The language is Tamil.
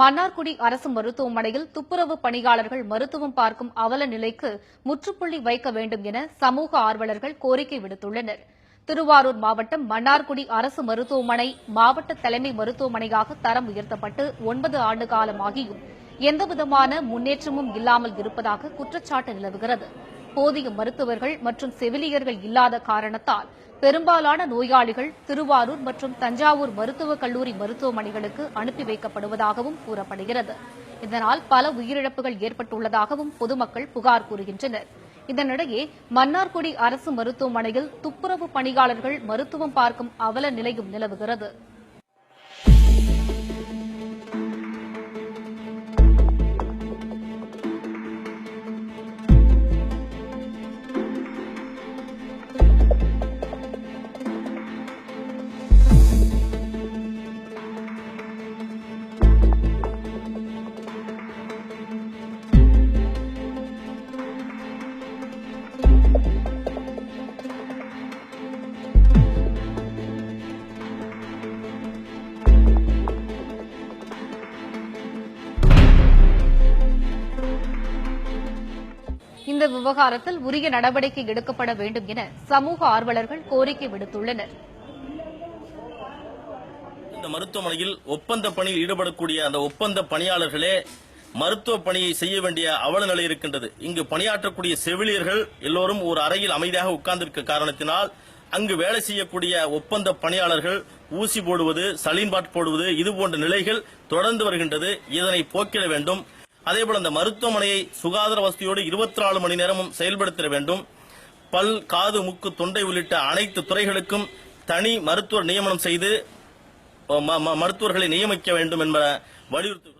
மன்னார்குடி அரசு மருத்துவமனையில் துப்புரவு பணியாளர்கள் மருத்துவம் பார்க்கும் அவல நிலைக்கு முற்றுப்புள்ளி வைக்க வேண்டும் என சமூக ஆர்வலர்கள் கோரிக்கை விடுத்துள்ளனர். திருவாரூர் மாவட்டம் மன்னார்குடி அரசு மருத்துவமனை மாவட்ட தலைமை மருத்துவமனையாக தரம் உயர்த்தப்பட்டு ஒன்பது ஆண்டு காலமாகியும் எந்தவிதமான முன்னேற்றமும் இல்லாமல் இருப்பதாக குற்றச்சாட்டு நிலவுகிறது. போதிய மருத்துவர்கள் மற்றும் செவிலியர்கள் இல்லாத காரணத்தால் பெரும்பாலான நோயாளிகள் திருவாரூர் மற்றும் தஞ்சாவூர் மருத்துவக் கல்லூரி மருத்துவமனைகளுக்கு அனுப்பி வைக்கப்படுவதாகவும் கூறப்படுகிறது. இதனால் பல உயிரிழப்புகள் ஏற்பட்டுள்ளதாகவும் பொதுமக்கள் புகார் கூறுகின்றனர். இதனிடையே மன்னார்குடி அரசு மருத்துவமனையில் துப்புரவு பணியாளர்கள் மருத்துவம் பார்க்கும் அவல நிலையும் நிலவுகிறது. இந்த விவகாரத்தில் உரிய நடவடிக்கை எடுக்கப்பட வேண்டும் என சமூக ஆர்வலர்கள் கோரிக்கை விடுத்துள்ளனர். இந்த மருத்துவமனையில் ஒப்பந்த பணியில் ஈடுபடக்கூடிய அந்த ஒப்பந்த பணியாளர்களே மருத்துவ பணியை செய்ய வேண்டிய அவல நிலை இருக்கின்றது. இங்கு பணியாற்றக்கூடிய செவிலியர்கள் எல்லோரும் ஒரு அறையில் அமைதியாக உட்கார்ந்திருக்க காரணத்தினால் அங்கு வேலை செய்யக்கூடிய ஒப்பந்த பணியாளர்கள் ஊசி போடுவது சலீன்பாட் போடுவது இது போன்ற நிலைகள் தொடர்ந்து வருகின்றது. இதனை போக்கிட வேண்டும். அதேபோல் அந்த மருத்துவமனையை சுகாதார வசதியோடு இருபத்தி நாலு மணி நேரமும் செயல்படுத்த வேண்டும். பல் காது முக்கு தொண்டை உள்ளிட்ட அனைத்து துறைகளுக்கும் தனி மருத்துவர் நியமனம் செய்து ம- ம- மருத்துவர்களை நியமிக்க வேண்டும் என்பன வலியுறுத்து